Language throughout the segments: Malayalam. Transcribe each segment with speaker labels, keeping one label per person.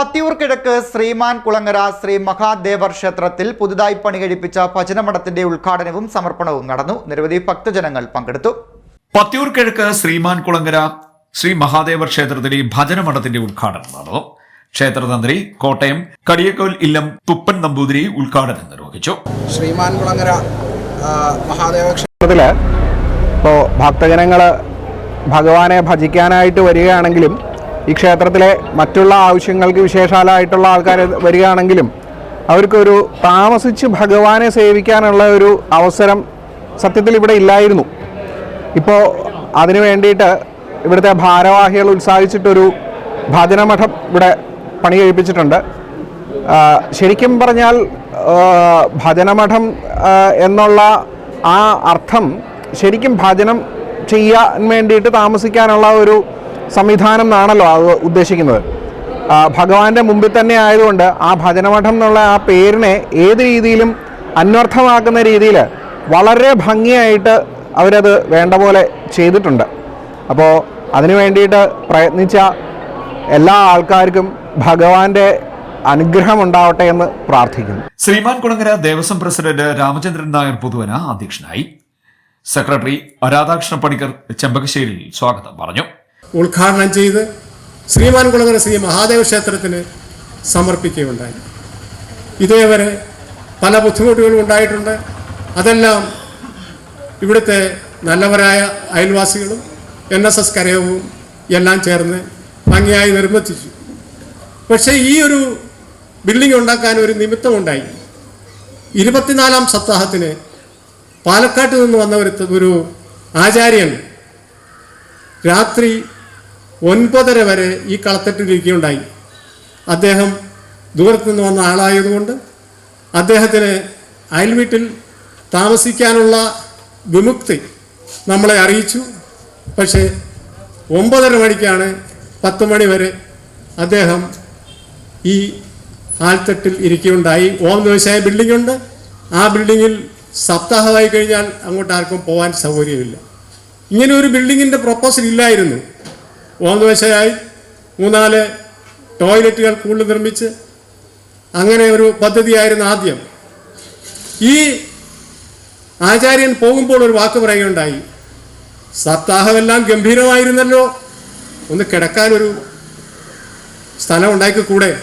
Speaker 1: പത്തിയൂർ കിഴക്ക് ശ്രീമാൻ കുളങ്ങര ശ്രീ മഹാദേവർ ക്ഷേത്രത്തിൽ പുതുതായി പണി കഴിപ്പിച്ച ഭജനമഠത്തിന്റെ ഉദ്ഘാടനവും സമർപ്പണവും നടന്നു. നിരവധി ഭക്തജനങ്ങൾ പങ്കെടുത്തു.
Speaker 2: പത്തിയൂർ കിഴക്ക് ശ്രീമാൻ കുളങ്ങര ശ്രീ മഹാദേവർ ക്ഷേത്രത്തിലെ ഭജനമഠത്തിന്റെ ഉദ്ഘാടനം നടന്നു. ക്ഷേത്രതന്ത്രി കോട്ടയം കടിയക്കോൽ ഇല്ലം തുപ്പൻ നമ്പൂതിരി ഉദ്ഘാടനം നിർവഹിച്ചു.
Speaker 3: ശ്രീമാൻ കുളങ്ങര മഹാദേവ ക്ഷേത്രത്തിൽ
Speaker 4: ക്ഷേത്രത്തിൽ ഇപ്പോൾ ഭക്തജനങ്ങൾ ഭഗവാനെ ഭജിക്കാനായിട്ട് വരികയാണെങ്കിലും ഈ ക്ഷേത്രത്തിലെ മറ്റുള്ള ആവശ്യങ്ങൾക്ക് വിശേഷാലായിട്ടുള്ള ആൾക്കാർ വരികയാണെങ്കിലും അവർക്കൊരു താമസിച്ച് ഭഗവാനെ സേവിക്കാനുള്ള ഒരു അവസരം സത്യത്തിൽ ഇവിടെ ഇല്ലായിരുന്നു. ഇപ്പോൾ അതിനു വേണ്ടിയിട്ട് ഇവിടുത്തെ ഭാരവാഹികൾ ഉത്സാഹിച്ചിട്ടൊരു ഭജനമഠം ഇവിടെ പണി കഴിപ്പിച്ചിട്ടുണ്ട്. ശരിക്കും പറഞ്ഞാൽ ഭജനമഠം എന്നുള്ള ആ അർത്ഥം ശരിക്കും ഭജനം ചെയ്യാൻ വേണ്ടിയിട്ട് താമസിക്കാനുള്ള ഒരു സംവിധാനം എന്നാണല്ലോ അത് ഉദ്ദേശിക്കുന്നത്. ഭഗവാന്റെ മുമ്പിൽ തന്നെ ആയതുകൊണ്ട് ആ ഭജനമഠം എന്നുള്ള ആ പേരിനെ ഏത് രീതിയിലും അന്വർത്ഥമാക്കുന്ന രീതിയിൽ വളരെ ഭംഗിയായിട്ട് അവരത് വേണ്ട പോലെ ചെയ്തിട്ടുണ്ട്. അപ്പോൾ അതിനു വേണ്ടിയിട്ട് പ്രയത്നിച്ച എല്ലാ ആൾക്കാർക്കും ഭഗവാന്റെ അനുഗ്രഹം ഉണ്ടാവട്ടെ എന്ന് പ്രാർത്ഥിക്കുന്നു.
Speaker 2: ശ്രീമാൻ കുളങ്ങര ദേവസ്വം പ്രസിഡന്റ് രാമചന്ദ്രൻ നായർ പുതുവന അധ്യക്ഷനായി. സെക്രട്ടറി രാധാകൃഷ്ണ പണിക്കർ ചെമ്പകശ്ശേരിയിൽ സ്വാഗതം പറഞ്ഞു.
Speaker 5: ഉദ്ഘാടനം ചെയ്ത് ശ്രീമാൻ കുളങ്ങര ശ്രീ മഹാദേവ ക്ഷേത്രത്തിന് സമർപ്പിക്കുകയുണ്ടായി. ഇതേവരെ പല ബുദ്ധിമുട്ടുകളും ഉണ്ടായിട്ടുണ്ട്. അതെല്ലാം ഇവിടുത്തെ നല്ലവരായ അയൽവാസികളും എൻ എസ് എസ് കരയവും എല്ലാം ചേർന്ന് ഭംഗിയായി നിർമ്മിച്ചു. പക്ഷേ ഈ ഒരു ബിൽഡിംഗ് ഉണ്ടാക്കാൻ ഒരു നിമിത്തമുണ്ടായി. ഇരുപത്തിനാലാം സപ്താഹത്തിന് പാലക്കാട്ട് നിന്ന് വന്ന ഒരു ഒരു ആചാര്യൻ രാത്രി ഒൻപതര വരെ ഈ കളത്തിട്ടിരിക്കുകയുണ്ടായി. അദ്ദേഹം ദൂരത്ത് നിന്ന് വന്ന ആളായതുകൊണ്ട് അദ്ദേഹത്തിന് അയൽവീട്ടിൽ താമസിക്കാനുള്ള വിമുക്തി നമ്മളെ അറിയിച്ചു. പക്ഷേ ഒമ്പതര മണിക്കാണ് പത്ത് മണി വരെ അദ്ദേഹം ഈ ആൽത്തട്ടിൽ ഇരിക്കുകയുണ്ടായി. ഓം ദിവസമായ ബിൽഡിംഗ് ഉണ്ട്. ആ ബിൽഡിങ്ങിൽ സപ്താഹമായി കഴിഞ്ഞാൽ അങ്ങോട്ട് ആർക്കും പോകാൻ സൗകര്യമില്ല. ഇങ്ങനെ ഒരു ബിൽഡിങ്ങിന്റെ പ്രൊപ്പോസൽ ഇല്ലായിരുന്നു. ഓം വ്യവസായി മൂന്നാൽ ടോയ്ലറ്റുകൾ കൂടുതൽ നിർമ്മിച്ച് അങ്ങനെ ഒരു പദ്ധതിയായിരുന്നു ആദ്യം. ഈ ആചാര്യൻ പോകുമ്പോൾ ഒരു വാക്ക് പറയുകയുണ്ടായി. സപ്താഹമെല്ലാം ഗംഭീരമായിരുന്നല്ലോ. ഒന്ന് കിടക്കാനൊരു സ്ഥലം ഉണ്ടാക്കി കൂടെ.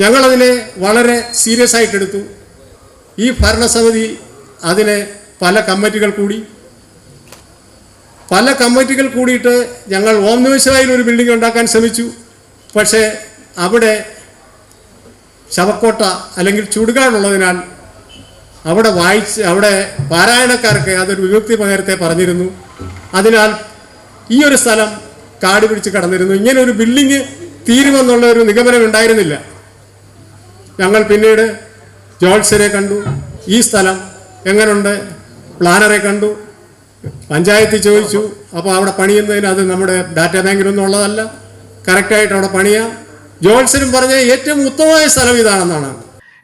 Speaker 5: ഞങ്ങളതിനെ വളരെ സീരിയസ് ആയിട്ടെടുത്തു ഈ ഭരണസമിതി അതിനെ പല കമ്മിറ്റികൾ കൂടി പല കമ്മിറ്റികൾ കൂടിയിട്ട് ഞങ്ങൾ ഓം നിമിഷമായി ഒരു ബിൽഡിംഗ് ഉണ്ടാക്കാൻ ശ്രമിച്ചു. പക്ഷേ അവിടെ ശവക്കോട്ട അല്ലെങ്കിൽ ചുടുകാടുള്ളതിനാൽ അവിടെ വായിച്ച് അവിടെ പാരായണക്കാർക്ക് അതൊരു വിമുക്തി നേരത്തെ പറഞ്ഞിരുന്നു. അതിനാൽ ഈ ഒരു സ്ഥലം കാട് പിടിച്ച് കടന്നിരുന്നു. ഇങ്ങനെ ഒരു ബിൽഡിംഗ് തീരുമെന്നുള്ള ഒരു നിഗമനം ഉണ്ടായിരുന്നില്ല. ഞങ്ങൾ പിന്നീട് ജോൾസരെ കണ്ടു. ഈ സ്ഥലം എങ്ങനെയുണ്ട് പ്ലാനറെ കണ്ടു. പഞ്ചായത്തിൽ ചോദിച്ചു അപ്പോൾ അവിടെ പണിയുന്നതിന് അത് നമ്മുടെ ഡാറ്റാ ബാങ്കിലൊന്നും ഉള്ളതല്ല. കറക്റ്റായിട്ട് അവിടെ പണിയാം. ജോത്സ്യരും പറഞ്ഞ ഏറ്റവും ഉത്തമമായ സ്ഥലം ഇതാണെന്നാണ്.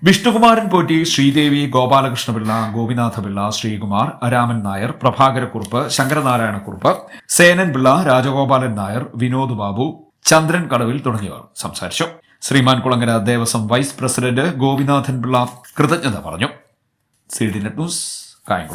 Speaker 2: വിഷ്ണുകുമാരൻ പോറ്റി ശ്രീദേവി ഗോപാലകൃഷ്ണപിള്ള ഗോപിനാഥപിള്ള ശ്രീകുമാർ രാമൻ നായർ പ്രഭാകരക്കുറുപ്പ് ശങ്കരനാരായണക്കുറുപ്പ് സേനൻ പിള്ള രാജഗോപാലൻ നായർ വിനോദ് ബാബു ചന്ദ്രൻ കടവിൽ തുടങ്ങിയവർ സംസാരിച്ചു. ശ്രീമാൻ കുളങ്ങര ദേവസ്വം വൈസ് പ്രസിഡന്റ് ഗോപിനാഥൻ പിള്ള കൃതജ്ഞത പറഞ്ഞു. C D news Kayamkulam.